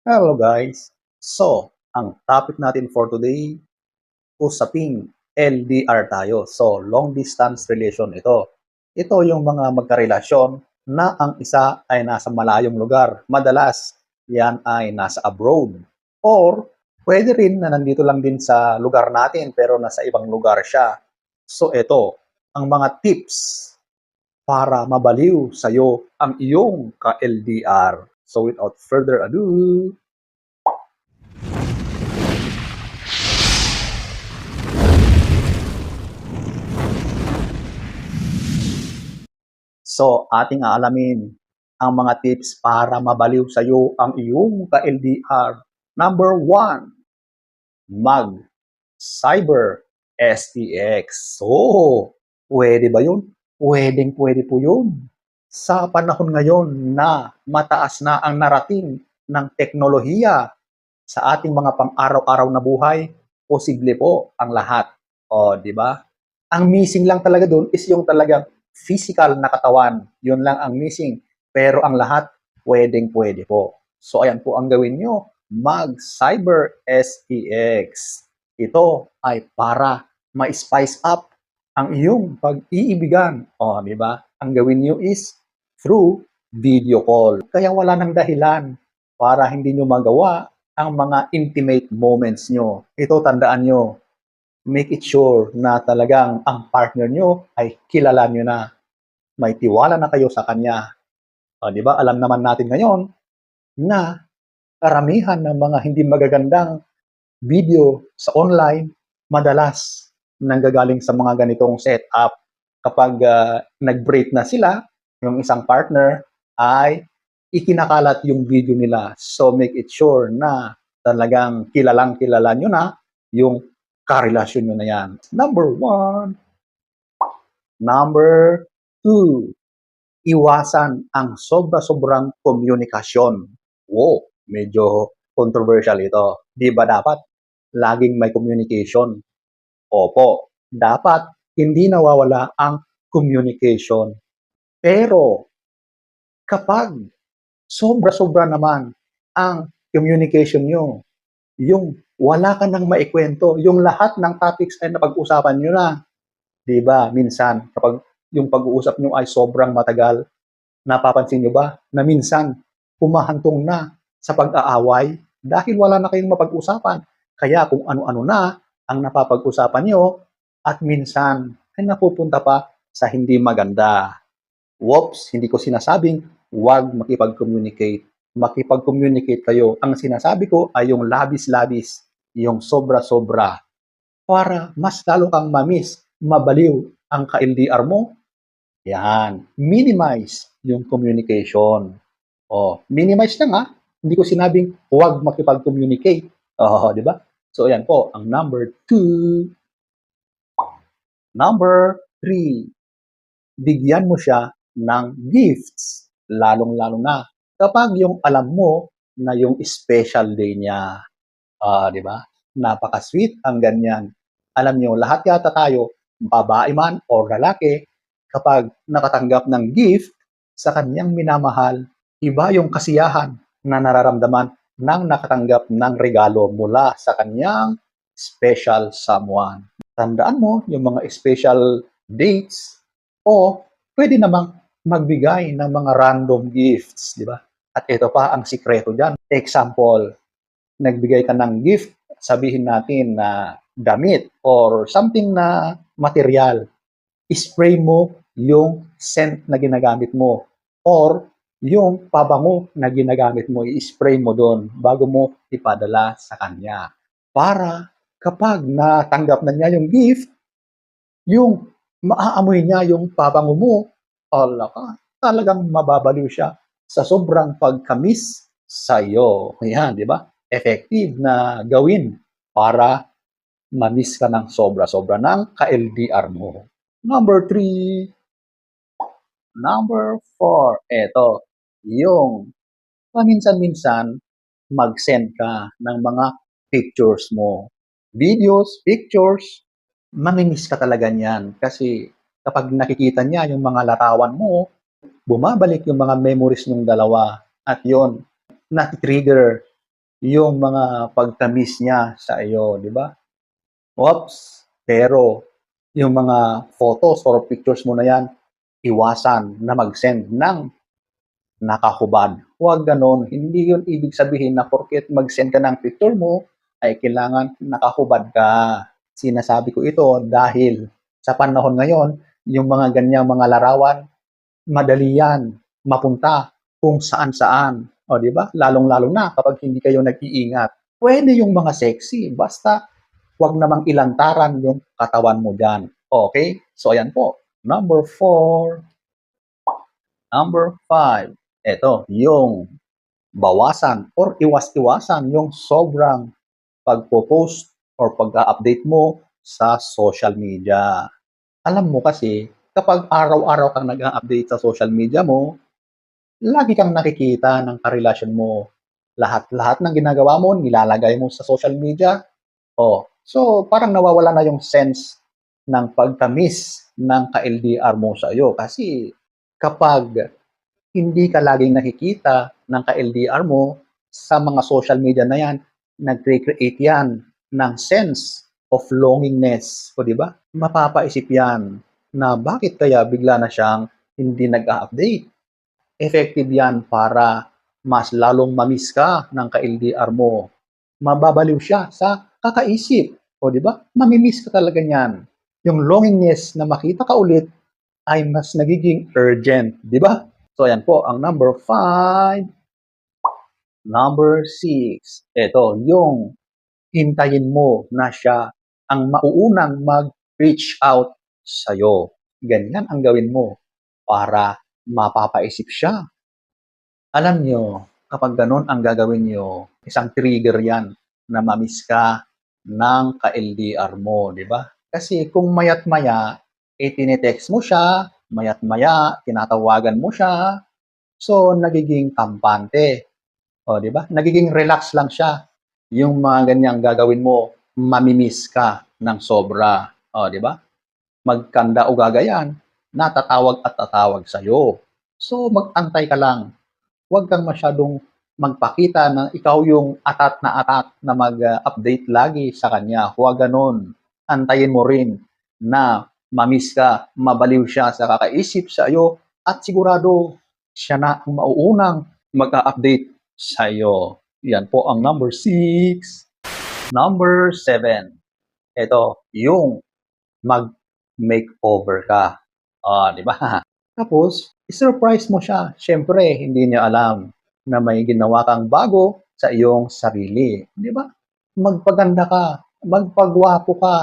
Hello guys! So, ang topic natin for today, usaping LDR tayo. So, long distance relation ito. Ito yung mga magkarelasyon na ang isa ay nasa malayong lugar. Madalas, yan ay nasa abroad. Or, pwede rin na nandito lang din sa lugar natin pero nasa ibang lugar siya. So, ito, ang mga tips para mabaliw sa'yo ang iyong ka-LDR. So, without further ado, So, ating aalamin ang mga tips para mabaliw sa iyo ang iyong ka-LDR. Number one, mag Cyber STX. So, pwede ba yun? Pwedeng pwede po yun. Sa panahon ngayon na mataas na ang narating ng teknolohiya sa ating mga pang-araw-araw na buhay, posible po ang lahat. O, di ba? Ang missing lang talaga doon is yung talagang physical na katawan. Yun lang ang missing. Pero ang lahat, pwedeng pwede po. So, ayan po ang gawin nyo. Mag Cyber SEX. Ito ay para ma-spice up ang iyong pag-iibigan. O, di ba? Ang gawin nyo is through video call. Kaya wala nang dahilan para hindi nyo magawa ang mga intimate moments nyo. Ito tandaan nyo, make it sure na talagang ang partner nyo ay kilala nyo na. May tiwala na kayo sa kanya. O, di ba? Alam naman natin ngayon na karamihan ng mga hindi magagandang video sa online madalas nanggagaling sa mga ganitong setup. Kapag uh, nag-break na sila, yung isang partner ay ikinakalat yung video nila. So make it sure na talagang kilalang kilala nyo na yung karelasyon nyo na yan. Number one. Number two. Iwasan ang sobra-sobrang komunikasyon. Wow, medyo controversial ito. Di ba dapat laging may communication? Opo, dapat hindi nawawala ang communication. Pero kapag sobra-sobra naman ang communication nyo, yung wala ka nang maikwento, yung lahat ng topics ay napag-usapan nyo na. Di ba? Minsan, kapag yung pag-uusap nyo ay sobrang matagal, napapansin nyo ba na minsan humahantong na sa pag-aaway dahil wala na kayong mapag-usapan. Kaya kung ano-ano na ang napapag-usapan nyo at minsan ay napupunta pa sa hindi maganda. Whoops, hindi ko sinasabing huwag makipag-communicate. Makipag-communicate kayo. Ang sinasabi ko ay yung labis-labis, yung sobra-sobra. Para mas lalo kang mamis, mabaliw ang ka-LDR mo. Yan. Minimize yung communication. Oh, minimize lang ha. Hindi ko sinabing huwag makipag-communicate. Oh, di ba? So, ayan po, ang number two. Number three, bigyan mo siya ng gifts, lalong-lalo na kapag yung alam mo na yung special day niya. Ah, di ba? Napaka-sweet ang ganyan. Alam niyo, lahat yata tayo, babae man o lalaki, kapag nakatanggap ng gift sa kanyang minamahal, iba yung kasiyahan na nararamdaman nang nakatanggap ng regalo mula sa kanyang special someone. Tandaan mo yung mga special dates o pwede namang magbigay ng mga random gifts, di ba? At ito pa ang sikreto dyan. Example, nagbigay ka ng gift, sabihin natin na damit or something na material. Spray mo yung scent na ginagamit mo or yung pabango na ginagamit mo, i-spray mo doon bago mo ipadala sa kanya. Para kapag natanggap na niya yung gift, yung maaamoy niya yung pabango mo, ala ka, talagang mababaliw siya sa sobrang pagkamis sa iyo. Yan, di ba? Effective na gawin para mamiss ka ng sobra-sobra ng ka-LDR mo. Number three. Number four. Eto, yung paminsan-minsan mag-send ka ng mga pictures mo. Videos, pictures, mamimiss ka talaga niyan. Kasi kapag nakikita niya yung mga larawan mo, bumabalik yung mga memories ng dalawa. At yon nati-trigger yung mga pagtamis niya sa iyo, di ba? Oops, pero yung mga photos or pictures mo na yan, iwasan na mag-send ng nakahubad. Huwag ganon. Hindi yun ibig sabihin na porket mag-send ka ng picture mo, ay kailangan nakahubad ka. Sinasabi ko ito dahil sa panahon ngayon, yung mga ganyang mga larawan, madali yan mapunta kung saan-saan. O, di ba? Lalong-lalo na kapag hindi kayo nag-iingat. Pwede yung mga sexy, basta wag namang ilantaran yung katawan mo dyan. Okay? So, ayan po. Number four. Number five. Ito, yung bawasan or iwas-iwasan yung sobrang pagpo-post or pag-update mo sa social media. Alam mo kasi, kapag araw-araw kang nag-update sa social media mo, lagi kang nakikita ng karelasyon mo. Lahat-lahat ng ginagawa mo, nilalagay mo sa social media. Oh, so parang nawawala na yung sense ng pagtamis ng ka-LDR mo sa iyo. Kasi kapag hindi ka laging nakikita ng ka-LDR mo sa mga social media na yan, nag-create yan ng sense of longingness. O di ba? Mapapaisip yan na bakit kaya bigla na siyang hindi nag-update. Effective yan para mas lalong mamiss ka ng ka-LDR mo. Mababaliw siya sa kakaisip. O di ba? Mamimiss ka talaga niyan. Yung longingness na makita ka ulit ay mas nagiging urgent. Di ba? So, ayan po, ang number five. Number six. Ito, yung hintayin mo na siya ang mauunang mag-reach out sa'yo. Ganyan ang gawin mo para mapapaisip siya. Alam nyo, kapag ganun ang gagawin nyo, isang trigger yan na mamiss ka ng ka-LDR mo, di ba? Kasi kung mayat maya, eh tinetext mo siya, mayat maya, tinatawagan mo siya, so nagiging kampante. O, di ba? Nagiging relax lang siya. Yung mga ganyang gagawin mo, mamimiss ka ng sobra. O, di ba? Magkanda o gagayan, natatawag at tatawag sa'yo. So, mag-antay ka lang. Huwag kang masyadong magpakita na ikaw yung atat na atat na mag-update lagi sa kanya. Huwag ganun. Antayin mo rin na mamiss ka, mabaliw siya sa kakaisip sa iyo at sigurado siya na ang mauunang mag-update sa iyo. Yan po ang number 6. Number 7. Ito, yung mag-makeover ka. Ah, di ba? Tapos, surprise mo siya. Siyempre, hindi niya alam na may ginawa kang bago sa iyong sarili. Di ba? Magpaganda ka, magpagwapo ka,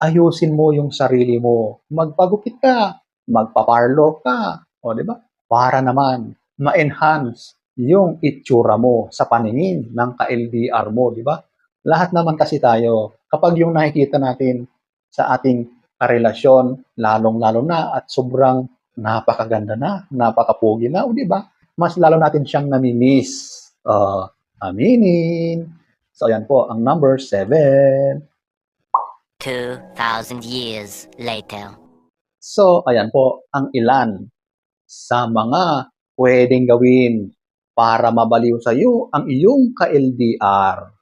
ayusin mo yung sarili mo. Magpagupit ka, magpaparlo ka. O, di ba? Para naman ma-enhance yung itsura mo sa paningin ng ka-LDR mo, di ba? Lahat naman kasi tayo, kapag yung nakikita natin sa ating karelasyon, lalong-lalo na at sobrang napakaganda na, napakapugi na, o di ba? Mas lalo natin siyang namimiss. Uh, aminin. So, ayan po, ang number 7. 2,000 years later. So, ayan po ang ilan sa mga pwedeng gawin para mabaliw sa iyo ang iyong ka-LDR.